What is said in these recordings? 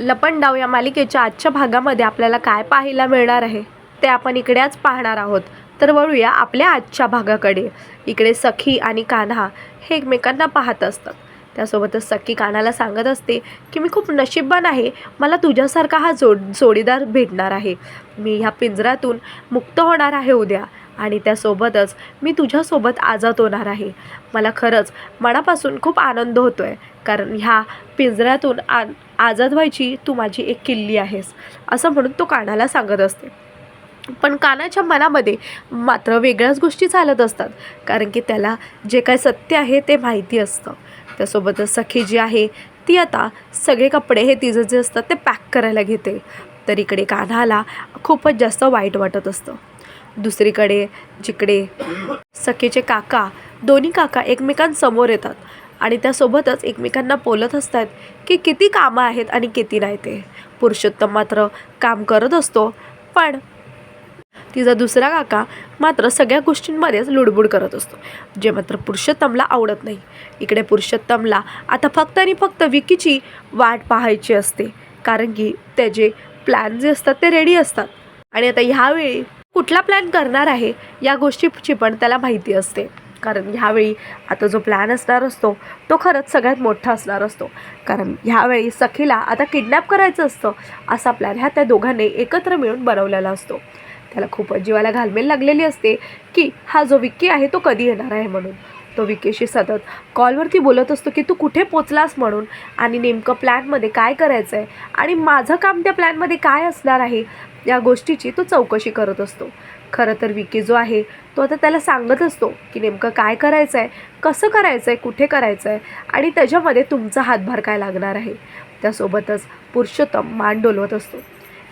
लपंडाव या मालिकेच्या आजच्या भागामध्ये आपल्याला काय पाहायला मिळणार आहे ते आपण इकडेच पाहणार आहोत. तर वळूया आपल्या आजच्या भागाकडे. इकडे सखी आणि कान्हा हे एकमेकांना पाहत असतात. त्यासोबतच सखी कान्हाला सांगत असते की मी खूप नशीबवान आहे. मला तुझ्यासारखा हा जोड जोडीदार भेटणार आहे. मी ह्या पिंजऱ्यातून मुक्त होणार आहे उद्या. आणि त्यासोबतच मी तुझ्यासोबत आजात होणार आहे. मला खरंच मनापासून खूप आनंद होतो आहे कारण ह्या पिंजऱ्यातून आ आजाद व्हायची तू माझी एक किल्ली आहेस असं म्हणून तो कानाला सांगत असते. पण कानाच्या मनामध्ये मात्र वेगळ्याच गोष्टी चालत असतात कारण की त्याला जे काय सत्य आहे ते माहिती असतं. त्यासोबतच सखी जी आहे ती आता सगळे कपडे हे तिचं जे असतात ते पॅक करायला घेते. तर इकडे कान्हाला खूपच जास्त वाईट वाटत असतं. दुसरीकडे जिकडे. सखीचे काका दोन्ही काका एकमेकांसमोर येतात. आणि त्यासोबतच एकमेकांना बोलत असतात की किती कामं आहेत आणि किती नाही ते. पुरुषोत्तम मात्र काम करत असतो पण तिचा दुसरा काका मात्र सगळ्या गोष्टींमध्येच लुडबुड करत असतो. जे मात्र पुरुषोत्तमला आवडत नाही. इकडे पुरुषोत्तमला आता फक्त आणि फक्त विकीची वाट पाहायची असते. कारण की त्याचे प्लॅन जे असतात ते रेडी असतात. आणि आता ह्यावेळी कुठला प्लॅन करणार आहे या गोष्टीची पण त्याला माहिती असते. कारण ह्यावेळी आता जो प्लॅन असणार असतो तो खरंच सगळ्यात मोठा असणार असतो. कारण ह्यावेळी सखीला आता किडनॅप करायचं असतं असा प्लॅन ह्या त्या दोघांनी एकत्र मिळून बनवलेला असतो. त्याला खूपच जीवाला घालमेल लागलेली असते की हा जो विक्की आहे तो कधी येणार आहे म्हणून. तो विकेशी सतत कॉलवरती बोलत असतो की तू कुठे पोचलास म्हणून आणि नेमकं प्लॅनमध्ये काय करायचं आहे आणि माझं काम त्या प्लॅनमध्ये काय असणार आहे? या गोष्टीची तो चौकशी करत असतो. खरं तर विकी जो आहे तो आता त्याला सांगत असतो की नेमकं काय करायचं आहे कसं करायचं आहे कुठे करायचं आहे आणि त्याच्यामध्ये तुमचा हातभार काय लागणार आहे? त्यासोबतच पुरुषोत्तम मान डोलवत असतो.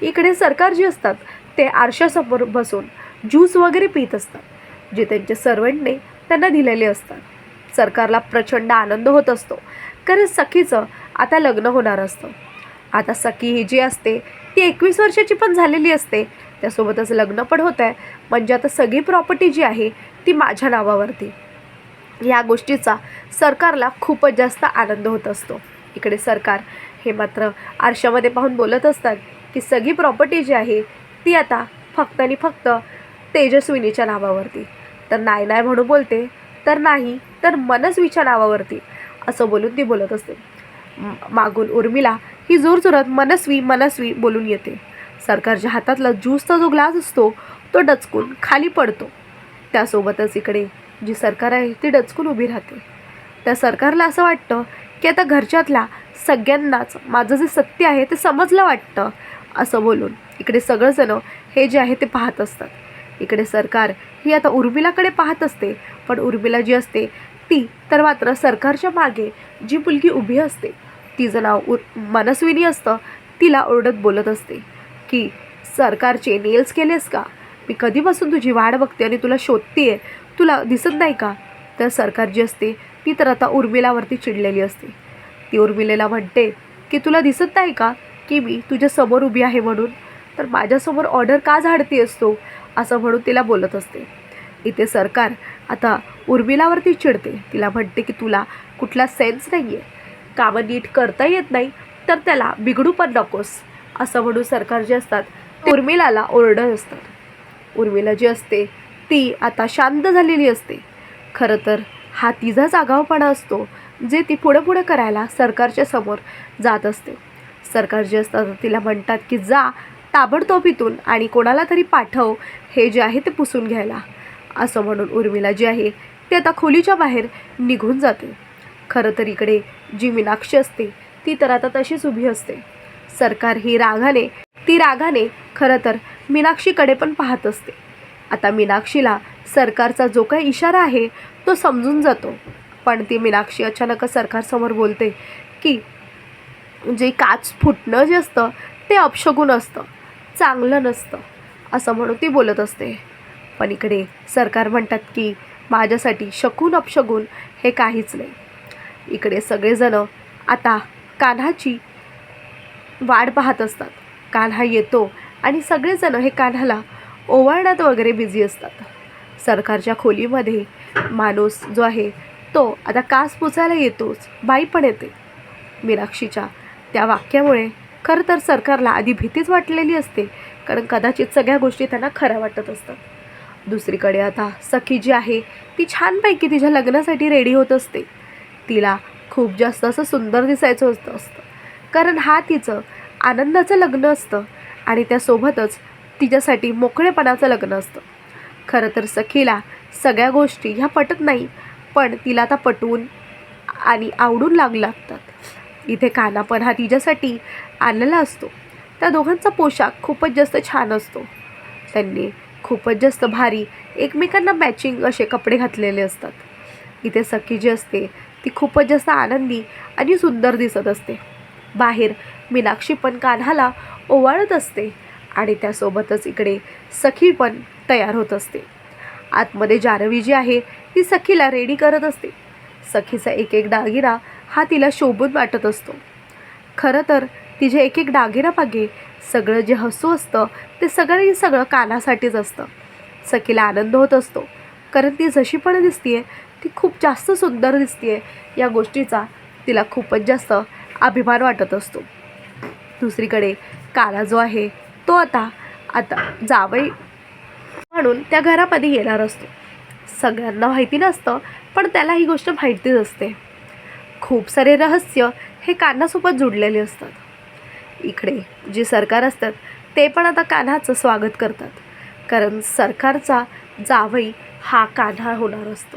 इकडे सरकार जी असतात ते आरशासमोर बसून ज्यूस वगैरे पित असतात जे त्यांच्या सर्वंटने त्यांना दिलेले असतात. सरकारला प्रचंड आनंद होत असतो. कारण सखीचं आता लग्न होणार असतं. आता सखी ही जी असते ती एकवीस वर्षाची पण झालेली असते. त्यासोबतच लग्न पण होतं आहे म्हणजे आता सगळी प्रॉपर्टी जी आहे ती माझ्या नावावरती. या गोष्टीचा सरकारला खूपच जास्त आनंद होत असतो. इकडे सरकार हे मात्र आरशामध्ये पाहून बोलत असतात की सगळी प्रॉपर्टी जी आहे ती आता फक्त आणि फक्त तेजस्विनीच्या नावावरती. तर नाही नाही म्हणून बोलते तर नाही तर मनस्वीच्या नावावरती. असं बोलून ती बोलत असते. मागून उर्मिला ही जोरजोरात मनस्वी मनस्वी बोलून येते. सरकारच्या हातातला ज्यूसचा जो ग्लास असतो तो डचकून खाली पडतो. त्यासोबतच इकडे जी सरकार आहे ती डचकून उभी राहते. त्या सरकारला असं वाटतं की आता घरच्यातल्या सगळ्यांनाच माझं जे सत्य आहे ते समजलं वाटतं असं बोलून इकडे सगळंजणं हे जे आहे ते पाहत असतात. इकडे सरकार ही आता उर्मिलाकडे पाहत असते पण उर्मिला जी असते ती तर मात्र सरकारच्या मागे जी मुलगी उभी असते तिचं नाव उर मनस्विनी असतं तिला ओरडत बोलत असते की सरकारचे नेल्स केलेस का? मी कधीपासून तुझी वाट बघते आणि तुला शोधते तुला दिसत नाही का? तर सरकार जी असते ती तर आता उर्मिलावरती चिडलेली असते. ती उर्मिलेला म्हणते की तुला दिसत नाही का की मी तुझ्या समोर उभी आहे म्हणून? तर माझ्यासमोर ऑर्डर का झाडती असतो असं म्हणून तिला बोलत असते. इथे सरकार आता उर्मिलावरती चिडते. तिला म्हणते की तुला कुठला सेन्स नाही आहे कामं नीट करता येत नाही तर त्याला बिघडू पण नकोस असं म्हणून सरकार जे असतात ते उर्मिलाला ओरडत असतात. उर्मिला जी असते ती आता शांत झालेली असते. खरं तर हा तिचाच आगाऊपणा असतो जे ती पुढे पुढे करायला सरकारच्या समोर जात असते. सरकार जे असतात तिला म्हणतात की जा ताबडतोब इथून आणि कोणाला तरी पाठव हे जे आहे ते पुसून घ्यायला. असं म्हणून उर्मिला जी आहे ती आता खोलीच्या बाहेर निघून जाते. खरं तर इकडे जी मीनाक्षी असते ती तर आता तशीच उभी असते. सरकार ही रागाने ती रागाने खरं तर मीनाक्षीकडे पण पाहत असते. आता मीनाक्षीला सरकारचा जो काही इशारा आहे तो समजून जातो. पण ती मीनाक्षी अचानकच सरकारसमोर बोलते की जे काच फुटणं जे असतं ते अपशगुन असतं चांगलं नसतं असं म्हणून ती बोलत असते. पण इकडे सरकार म्हणतात की माझ्यासाठी शकून अपशगुन हे काहीच नाही. इकडे सगळेजण आता कान्हाची वाट पाहत असतात. कान्हा येतो आणि सगळेजणं हे कान्हाला ओवाळण्यात वगैरे बिझी असतात. सरकारच्या खोलीमध्ये माणूस जो आहे तो आता कास पुसायला येतोच बाई पण येते. मीनाक्षीच्या त्या वाक्यामुळे खरं तर सरकारला आधी भीतीच वाटलेली असते कारण कदाचित सगळ्या गोष्टी त्यांना खऱ्या वाटत असतात. दुसरीकडे आता सखी जी आहे ती छानपैकी तिच्या लग्नासाठी रेडी होत असते. तिला खूप जास्त असं सुंदर दिसायचं होतं असतं. कारण हा तिचं आनंदाचं लग्न असतं आणि त्यासोबतच तिच्यासाठी मोकळेपणाचं लग्न असतं. खरं तर सखीला सगळ्या गोष्टी ह्या पटत नाही पण तिला आता पटवून आणि आवडून लागू लागतात. इथे काना पण हा तिच्यासाठी आणलेला असतो. त्या दोघांचा पोशाख खूपच जास्त छान असतो. त्यांनी खूपच जास्त भारी एकमेकांना मॅचिंग असे कपडे घातलेले असतात. इथे सखी जी असते ती खूपच जास्त आनंदी आणि सुंदर दिसत असते. बाहेर मीनाक्षी पण कान्हाला ओवाळत असते आणि त्यासोबतच इकडे सखी पण तयार होत असते. आतमध्ये जानवी जी आहे ती सखीला रेडी करत असते. सखीचा एक एक दागिना हा तिला शोभून वाटत असतो. खरं तर तिचे एक एक दागिनामागे सगळं जे हसू असतं ते सगळं सगळं कानासाठीच असतं. सखीला आनंद होत असतो. कारण ती जशी पण दिसतीये ती खूप जास्त सुंदर दिसते या गोष्टीचा. तिला खूपच जास्त अभिमान वाटत असतो. दुसरीकडे काला जो आहे तो आता आता जावई म्हणून त्या घरामध्ये येणार असतो. सगळ्यांना माहिती नसतं पण त्याला ही गोष्ट माहितीच असते. खूप सारे रहस्य हे कान्हासोबत जुडलेले असतात. इकडे जे सरकार असतात ते पण आता कान्हाचं स्वागत करतात. कारण सरकारचा जावई हा कान्हा होणार असतो.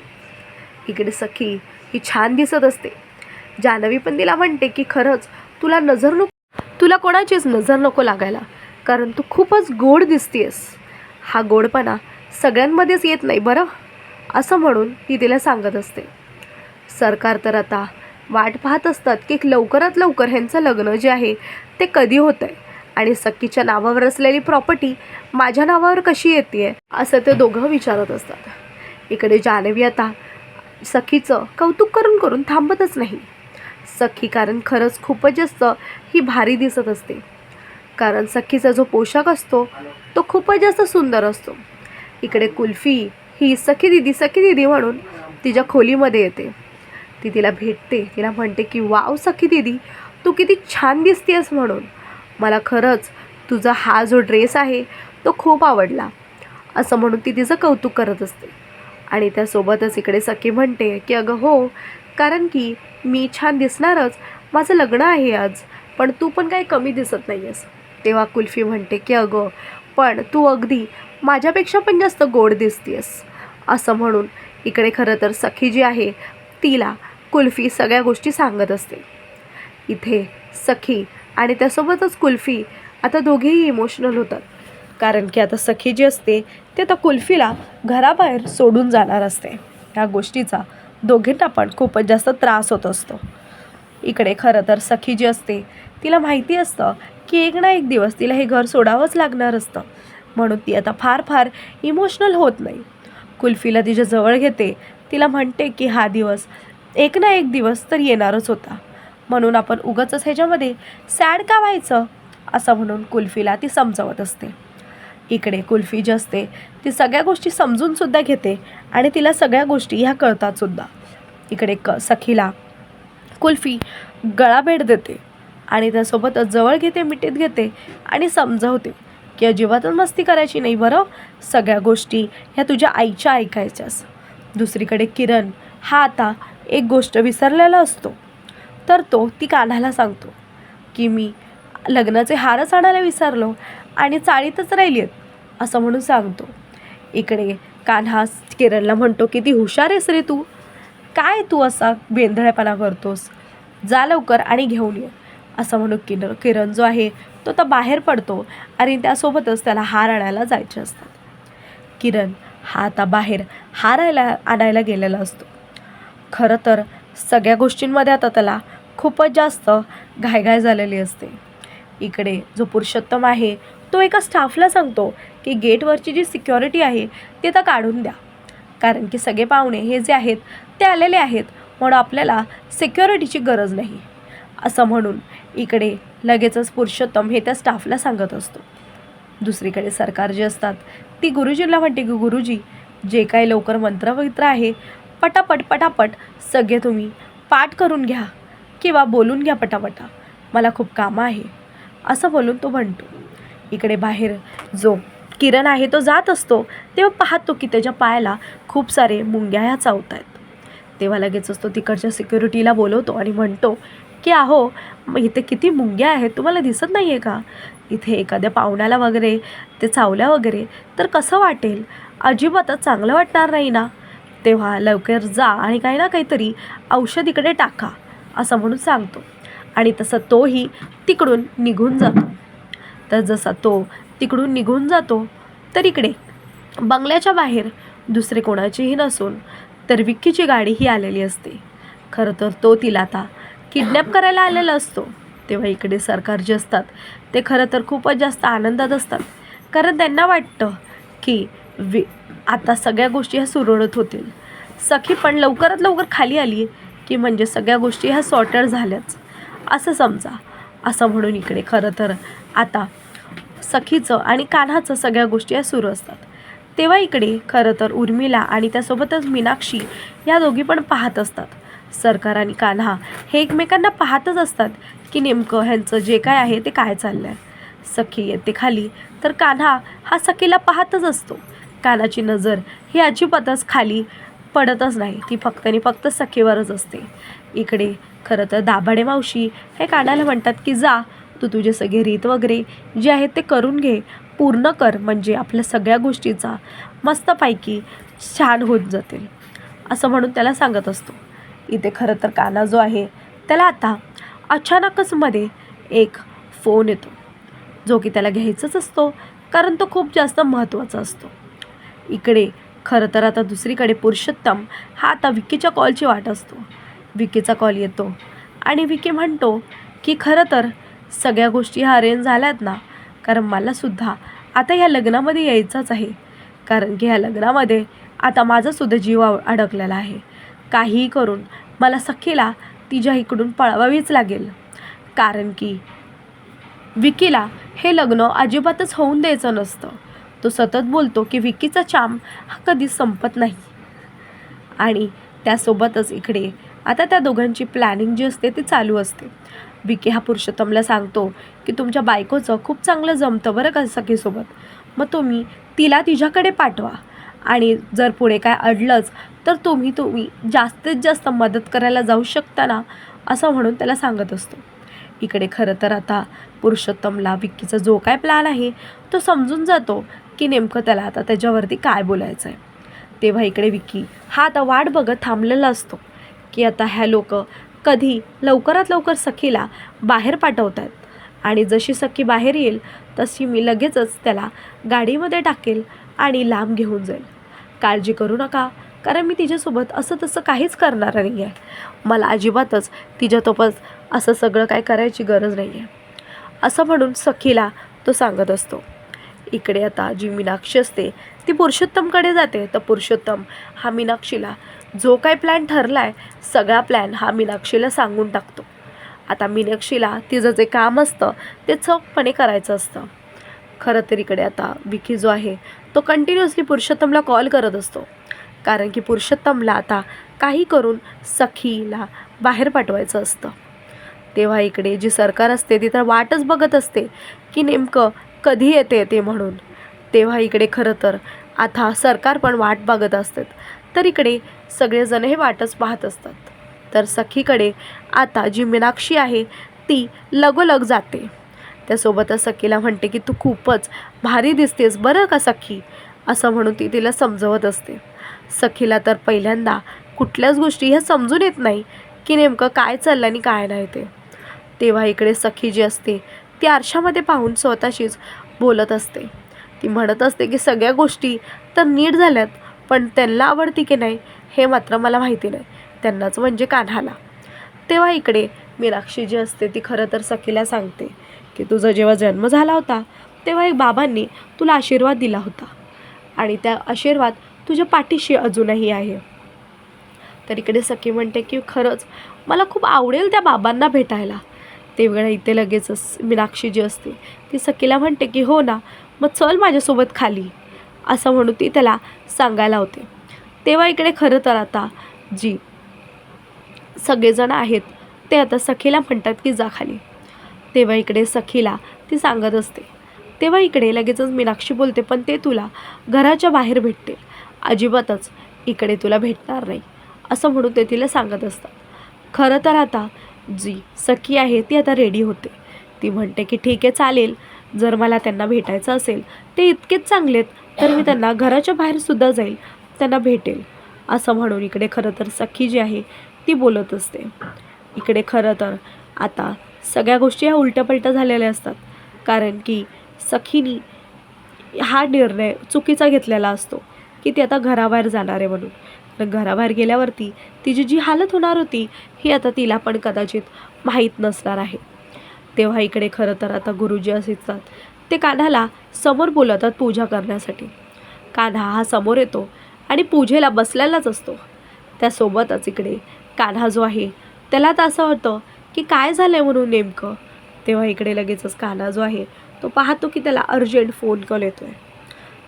इकडे सखी ही छान दिसत असते. जानवी पण तिला म्हणते की खरंच तुला नजर नको तुला कोणाचीच नजर नको लागायला कारण तू खूपच गोड दिसतेस हा गोडपणा सगळ्यांमध्येच येत नाही बरं? असं म्हणून ती तिला सांगत असते. सरकार तर आता वाट पाहत असतात की लवकरात लवकर ह्यांचं लग्न जे आहे ते कधी होतं आहे आणि सखीच्या नावावर असलेली प्रॉपर्टी माझ्या नावावर कशी येते असं ते दोघं विचारत असतात. इकडे जानवी आता सखीचं कौतुक करून करून थांबतच नाही. सखी कारण खरंच खूपच जास्त ही भारी दिसत असते. कारण सखीचा जो पोशाख असतो तो खूपच जास्त सुंदर असतो. इकडे कुल्फी ही सखी दिदी सखी दिदी म्हणून तिच्या खोलीमध्ये येते. ती तिला भेटते तिला म्हणते की वाव सखी दिदी तू किती छान दिसतेस म्हणून. मला खरंच तुझा हा जो ड्रेस आहे तो खूप आवडला. असं म्हणून ती तिचं कौतुक करत असते. आणि त्यासोबतच इकडे सखी म्हणते की अगं हो कारण की मी छान दिसणारच. माझं लग्न आहे आज पण तू पण काही कमी दिसत नाही आहेस तेव्हा कुल्फी म्हणते की अगं पण तू अगदी माझ्यापेक्षा पण जास्त गोड दिसतेस असं म्हणून इकडे खरं तर सखी जी आहे तिला कुल्फी सगळ्या गोष्टी सांगत असते. इथे सखी आणि त्यासोबतच कुल्फी आता दोघेही इमोशनल होतात. कारण की आता सखी जी असते ती आता कुल्फीला घराबाहेर सोडून जाणार असते. ह्या गोष्टीचा दोघींना पण खूपच जास्त त्रास होत असतो. इकडे खरं तर सखी जी असते तिला माहिती असतं की एक ना एक दिवस तिला हे घर सोडावंच लागणार असतं. म्हणून ती आता फार फार इमोशनल होत नाही. कुल्फीला तिच्या जवळ घेते. तिला म्हणते की हा दिवस एक ना एक दिवस तर येणारच होता. म्हणून आपण उगाच ह्याच्यामध्ये सॅड का व्हायचं? असं म्हणून कुल्फीला ती समजवत असते. इकडे कुल्फी जी असते ती सगळ्या गोष्टी समजूनसुद्धा घेते आणि तिला सगळ्या गोष्टी ह्या कळतातसुद्धा इकडे क सखीला कुल्फी गळा भेट देते आणि त्यासोबतच जवळ घेते मिठीत घेते आणि समजावते की अजिबातच मस्ती करायची नाही बरं. सगळ्या गोष्टी ह्या तुझ्या आईच्या ऐकायच्यास दुसरीकडे किरण हा आता एक गोष्ट विसरलेला असतो. तर तो ती कान्हाला सांगतो की मी लग्नाचे हारच आणायला विसरलो आणि चाळीतच राहिली आहेत. असं म्हणून सांगतो. इकडे कान्हा किरणला म्हणतो की ती हुशार आहेस रे तू. काय तू असा बेंधळेपणा करतोस? जा लवकर आणि घेऊन ये. असं म्हणून किरण किरण जो आहे तो तर बाहेर पडतो आणि त्यासोबतच त्याला हार आणायला जायचे असतात. किरण हा आता बाहेर हारायला आणायला गेलेला असतो. खरं तर सगळ्या गोष्टींमध्ये आता त्याला खूपच जास्त घायघाय झालेली असते. इकडे जो पुरुषोत्तम आहे तो एका स्टाफला सांगतो की गेटवरची जी सिक्युरिटी आहे ती तर काढून द्या. कारण की सगळे पाहुणे हे जे आहेत ते आलेले आहेत म्हणून आपल्याला सिक्युरिटीची गरज नाही. असं म्हणून इकडे लगेचच पुरुषोत्तम हे त्या स्टाफला सांगत असतो. दुसरीकडे सरकार जे असतात ती गुरुजींना म्हणते की गुरुजी जे काही लवकर मंत्रवित्र आहे पटापट पटापट सगळे तुम्ही पाठ करून घ्या किंवा बोलून घ्या पटापटा. मला खूप कामं आहे. असं बोलून तो म्हणतो. इकडे बाहेर जो किरण आहे तो जात असतो तेव्हा पाहतो की त्याच्या पायाला खूप सारे मुंग्या ह्या चावत आहेत तेव्हा लगेचच तो तिकडच्या सिक्युरिटीला बोलवतो आणि म्हणतो की अहो मग इथे किती मुंग्या आहेत तुम्हाला दिसत नाही आहे का? इथे एखाद्या पाहुण्याला वगैरे ते चावल्या वगैरे तर कसं वाटेल? अजिबातच चांगलं वाटणार नाही ना? तेव्हा लवकर जा आणि काही ना काहीतरी औषध इकडे टाका असं म्हणून सांगतो. आणि तसं तोही तिकडून निघून जातो. तर जसा तो तिकडून निघून जातो तर इकडे. बंगल्याच्या बाहेर दुसरे कोणाचीही नसून तर विक्कीची गाडी ही आलेली असते. खरं तर तो तिला आता किडनॅप करायला आलेला असतो. तेव्हा इकडे सरकार जे असतात ते खरं तर खूपच जास्त आनंदात असतात. कारण त्यांना वाटतं की वि आता सगळ्या गोष्टी ह्या सुरळत होतील. सखी पण लवकरात लवकर खाली आली की म्हणजे सगळ्या गोष्टी ह्या सॉर्टेड झाल्याच. असं समजा. असं म्हणून इकडे खरं तर आता सखीचं आणि कान्हाचं सगळ्या गोष्टी या सुरू असतात. तेव्हा इकडे खरं तर उर्मिला आणि त्यासोबतच मीनाक्षी या दोघी पण पाहत असतात. सरकार आणि कान्हा हे एकमेकांना पाहतच असतात की नेमकं ह्यांचं जे काय आहे ते काय चाललं आहे सखी येते खाली तर कान्हा हा सखीला पाहतच असतो. कानाची नजर ही अजिबातच खाली पडतच नाही ती फक्त आणि फक्त सखीवरच असते. इकडे खरं तर दाभाडे मावशी हे कानाला म्हणतात की जा तू तुझे सगळे रीत वगैरे जे आहेत ते करून घे. पूर्ण कर म्हणजे आपल्या सगळ्या गोष्टीचा मस्तपैकी छान होत जातील. असं म्हणून त्याला सांगत असतो. इथे खरं तर काना जो आहे त्याला आता अचानकच मध्ये एक फोन येतो. जो की त्याला घ्यायचाच असतो कारण तो खूप जास्त महत्त्वाचा असतो. इकडे खरं तर आता दुसरीकडे पुरुषोत्तम हा आता विकीच्या कॉलची वाट असतो. विकीचा कॉल येतो आणि विकी म्हणतो की खरं तर सगळ्या गोष्टी ह्या अरेंज झाल्यात ना? कारण मलासुद्धा आता ह्या लग्नामध्ये यायचंच आहे. कारण की ह्या लग्नामध्ये आता माझासुद्धा जीव आव- अडकलेला आहे. काहीही करून मला सखीला तिच्या इकडून पळवावीच लागेल. कारण की विकीला हे लग्न अजिबातच होऊन द्यायचं नसतं. तो सतत बोलतो की विकीचा चाम हा कधीच संपत नाही. आणि त्यासोबतच इकडे आता त्या दोघांची प्लॅनिंग जी असते ती चालू असते. विकी हा पुरुषोत्तमला सांगतो की तुमच्या बायकोचं खूप चांगलं जमतं बरं का सखीसोबत. मग तुम्ही तिला तिच्याकडे पाठवा. आणि जर पुढे काय अडलंच तर तुम्ही तुम्ही जास्तीत जास्त मदत करायला जाऊ शकता ना असं म्हणून त्याला सांगत असतो. इकडे खरं तर आता पुरुषोत्तमला विक्कीचा जो काय प्लॅन आहे तो समजून जातो की नेमकं त्याला आता त्याच्यावरती काय बोलायचं आहे तेव्हा इकडे विक्की हा आता वाट बघत थांबलेला असतो की आता ह्या लोक कधी लवकरात लवकर सखीला बाहेर पाठवत आहेत आणि जशी सखी बाहेर येईल तशी मी लगेचच त्याला गाडीमध्ये टाकेल आणि लांब घेऊन जाईल. काळजी करू नका कारण मी तिच्यासोबत असं तसं काहीच करणार नाही आहे मला अजिबातच तिच्यासोबत असं सगळं काय करायची गरज नाही आहे असं म्हणून सखीला तो सांगत असतो. इकडे आता जी मीनाक्षी असते ती पुरुषोत्तमकडे जाते. तर पुरुषोत्तम हा मीनाक्षीला जो काय प्लॅन ठरला आहे सगळा प्लॅन हा मीनाक्षीला सांगून टाकतो. आता मीनाक्षीला तिचं जे काम असतं ते चौकपणे करायचं असतं. खरं तर इकडे आता विकी जो आहे तो कंटिन्युअसली पुरुषोत्तमला कॉल करत असतो. कारण की पुरुषोत्तमला आता काही करून सखीला बाहेर पाठवायचं असतं. तेव्हा इकडे जी सरकार असते ती तर वाटच बघत असते की नेमकं कधी येते ते म्हणून. तेव्हा इकडे खरं तर आता सरकार पण वाट बघत असतात तर इकडे सगळेजण हे वाटच पाहत असतात. तर सखीकडे आता जी मीनाक्षी आहे ती लगोलग जाते. त्यासोबतच सखीला म्हणते की तू खूपच भारी दिसतेस बरं का सखी? असं म्हणून ती तिला समजवत असते. सखीला तर पहिल्यांदा कुठल्याच गोष्टी ह्या समजून येत नाही की नेमकं काय चाललं आणि काय नाही ते. तेव्हा इकडे सखी जी असते ती आरशामध्ये पाहून स्वतःशीच बोलत असते. ती म्हणत असते की सगळ्या गोष्टी तर नीट झाल्यात पण त्यांना आवडते की नाही हे मात्र मला माहिती नाही. त्यांनाच म्हणजे कान्हाला. तेव्हा इकडे मीनाक्षी जी असते ती खरं तर सखीला सांगते की तुझा जेव्हा जन्म झाला होता तेव्हा एक बाबांनी तुला आशीर्वाद दिला होता. आणि त्या आशीर्वाद तुझ्या पाठीशी अजूनही आहे. तर इकडे सखी म्हणते की खरंच मला खूप आवडेल त्या बाबांना भेटायला. तेवढ्या इथे लगेचच मीनाक्षी जी असते ती सखीला म्हणते की हो ना मग चल माझ्यासोबत खाली. असं म्हणून ती त्याला सांगायला होते. तेव्हा इकडे खरं तर आता जी सगळेजण आहेत ते आता सखीला म्हणतात की जा खाली. तेव्हा इकडे सखीला ती सांगत असते. तेव्हा इकडे लगेचच मीनाक्षी बोलते पण ते तुला घराच्या बाहेर भेटतील. अजिबातच इकडे तुला भेटणार नाही. असं म्हणून ते तिला सांगत असतात. खरं तर आता जी सखी आहे ती आता रेडी होते. ती म्हणते की ठीक आहे चालेल. जर मला त्यांना भेटायचं असेल ते इतकेच चांगलेत तर मी त्यांना घराच्या बाहेरसुद्धा जाईल. त्यांना भेटेल. असं म्हणून इकडे खरं तर सखी जी आहे ती बोलत असते. इकडे खरं तर आता सगळ्या गोष्टी ह्या उलट्यापलट्या झालेल्या असतात. कारण की सखीनी हा निर्णय चुकीचा घेतलेला असतो की ती आता घराबाहेर जाणार आहे म्हणून. कारण घराबाहेर गेल्यावरती तिची जी हालत होणार होती ही आता तिला पण कदाचित माहीत नसणार आहे. तेव्हा इकडे खरं तर आता गुरुजी असतात ते कान्हाला समोर बोलवतात पूजा करण्यासाठी. कान्हा हा समोर येतो. आणि पूजेला बसलेलाच असतो. त्यासोबतच इकडे कान्हा जो आहे त्याला तर असं होतं की काय झालं आहे म्हणून नेमकं? तेव्हा इकडे लगेचच कान्हा जो आहे तो पाहतो की त्याला अर्जंट फोन कॉल येतो आहे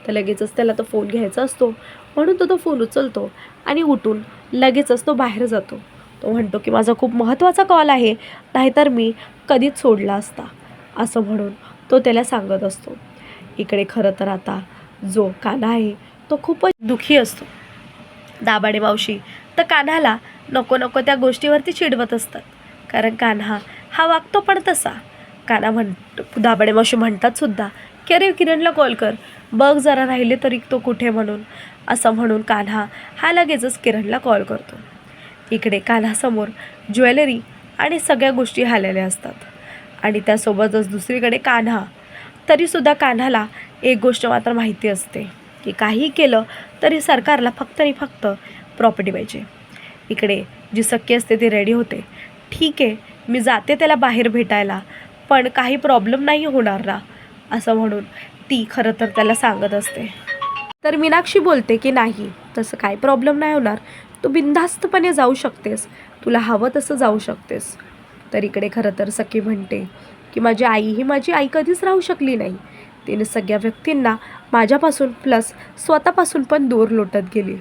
तर लगेचच त्याला तो फोन घ्यायचा असतो म्हणून तो तो फोन उचलतो आणि उठून लगेचच तो बाहेर जातो. तो म्हणतो की माझा खूप महत्त्वाचा कॉल आहे नाहीतर मी कधीच सोडला असता असं म्हणून तो त्याला सांगत असतो. इकडे खरं तर आता जो कान्हा आहे तो खूपच दुःखी असतो. दाबाडे मावशी तर कान्हाला नको नको त्या गोष्टीवरती चिडवत असतात. कारण कान्हा हा वागतो पण तसा. कान्हा म्हण दाबाडे मावशी म्हणतात सुद्धा की अरे किरणला कॉल कर. बघ जरा राहिले तरी तो कुठे म्हणून. असं म्हणून कान्हा हा लगेचच किरणला कॉल करतो. इकडे कान्हासमोर ज्वेलरी आणि सगळ्या गोष्टी आलेल्या असतात. आणि त्यासोबतच दुसरीकडे कान्हा. तरीसुद्धा कान्हाला एक गोष्ट मात्र माहिती असते. की काही केलं तरी सरकारला फक्त आणि फक्त प्रॉपर्टी पाहिजे. इकडे जी सख्य असते ती रेडी होते. ठीक आहे मी जाते त्याला बाहेर भेटायला पण काही प्रॉब्लेम नाही होणार ना असं म्हणून ती खरं तर त्याला सांगत असते. तर मीनाक्षी बोलते की नाही तसं काय प्रॉब्लेम नाही होणार. तू बिनधास्तपणे जाऊ शकतेस. तुला हवं तसं जाऊ शकतेस. तर इकडे खरं तर सखी म्हणते की माझी आई ही माझी आई कधीच राहू शकली नाही. तिने सगळ्या व्यक्तींना माझ्यापासून प्लस स्वतःपासून पण दूर लोटत गेली.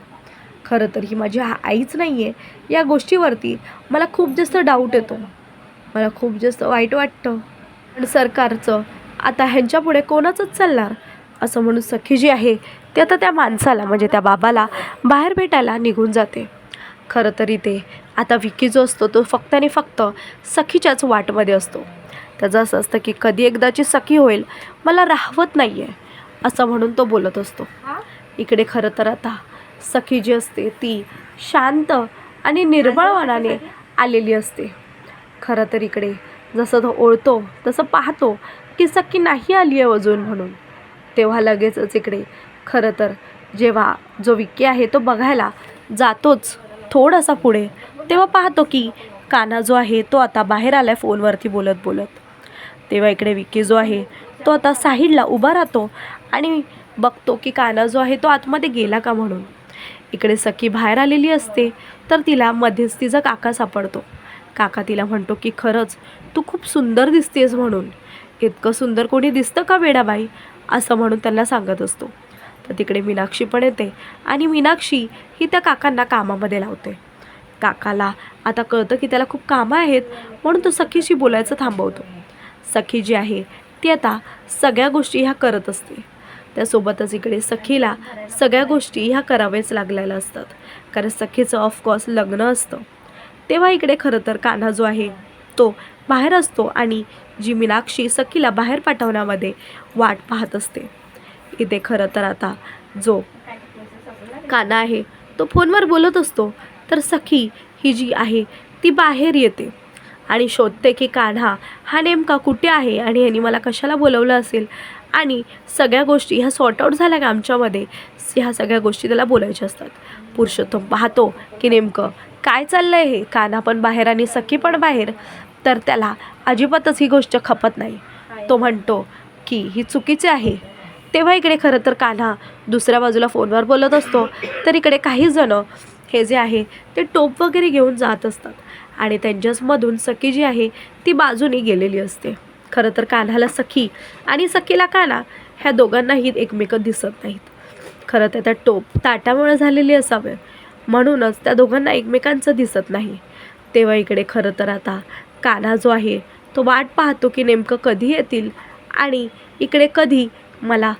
खरं तर ही माझी आईच नाही आहे या गोष्टीवरती मला खूप जास्त डाऊट येतो. मला खूप जास्त वाईट वाटतं. पण सरकारचं आता ह्यांच्यापुढे कोणाचंच चालणार? असं म्हणून सखी जी आहे ती आता त्या माणसाला म्हणजे त्या बाबाला बाहेर भेटायला निघून जाते. खरं तरी ते आता विकी जो असतो तो फक्त आणि फक्त सखीच्याच वाटमध्ये असतो. त्याचं असं असतं की कधी एकदाची सखी होईल मला राहवत नाही आहे असं म्हणून तो बोलत असतो. इकडे खरं तर आता सखी जी असते ती शांत आणि निर्मळ मनाने आलेली असते. खरं तर इकडे जसं तो ओळतो तसं पाहतो की सखी नाही आली आहे अजून म्हणून. तेव्हा लगेचच इकडे खरं तर जेव्हा जो विक्की आहे तो बघायला जातोच थोडासा पुढे. तेव्हा पाहतो की काना जो आहे तो आता बाहेर आला आहे फोनवरती बोलत बोलत. तेव्हा इकडे विक्की जो आहे तो आता साईडला उभा राहतो आणि बघतो की काना जो आहे तो आतमध्ये गेला का म्हणून. इकडे सखी बाहेर आलेली असते तर तिला मध्येच तिचा काका सापडतो. काका तिला म्हणतो की खरंच तू खूप सुंदर दिसतेस म्हणून. इतकं सुंदर कोणी दिसतं का वेडाबाई? असं म्हणून त्यांना सांगत असतो. तर तिकडे मीनाक्षी पण येते आणि मीनाक्षी ही त्या काकांना कामामध्ये लावते. काकाला आता कळतं की त्याला खूप कामं आहेत म्हणून तो सखीशी बोलायचं थांबवतो. सखी जी आहे ती आता सगळ्या गोष्टी ह्या करत असते. त्यासोबतच इकडे सखीला सगळ्या गोष्टी ह्या कराव्याच लागलेल्या असतात. कारण सखीचं ऑफकोर्स लग्न असतं. तेव्हा इकडे खरं तर कान्हा जो आहे तो बाहेर असतो आणि जी मीनाक्षी सखीला बाहेर पाठवण्यामध्ये वाट पाहत असते. इथे खरं तर आता जो कान्हा आहे तो फोनवर बोलत असतो. तर सखी ही जी आहे ती बाहेर येते. आणि शोधते की कान्हा हा नेमका कुठे आहे आणि ह्यानी मला कशाला बोलवलं असेल? आणि सगळ्या गोष्टी ह्या सॉर्ट आऊट झाल्या का आमच्यामध्ये? ह्या सगळ्या गोष्टी त्याला बोलायच्या असतात. पुरुषोत्तम पाहतो की नेमकं काय चाललं आहे हे? कान्हा पण बाहेर आणि सखी पण बाहेर. तर त्याला अजिबातच ही गोष्ट खपत नाही. तो म्हणतो की ही चुकीची आहे. तेव्हा इकडे खरं तर कान्हा दुसऱ्या बाजूला फोनवर बोलत असतो. तर इकडे काही जणं हे जे आहे ते टोप वगैरे घेऊन जात असतात. आणि त्यांच्याचमधून सखी जी आहे ती बाजूने गेलेली असते. खरं तर कान्हाला सखी आणि सखीला काना ह्या दोघांनाही एकमेक दिसत नाहीत. खरं तर त्या टोप ताटामुळे झालेली असावे. म्हणूनच त्या दोघांना एकमेकांचं दिसत नाही. तेव्हा इकडे खरं तर आता कान्हा जो आहे तो वाट पाहतो की नेमकं कधी येतील आणि इकडे कधी मला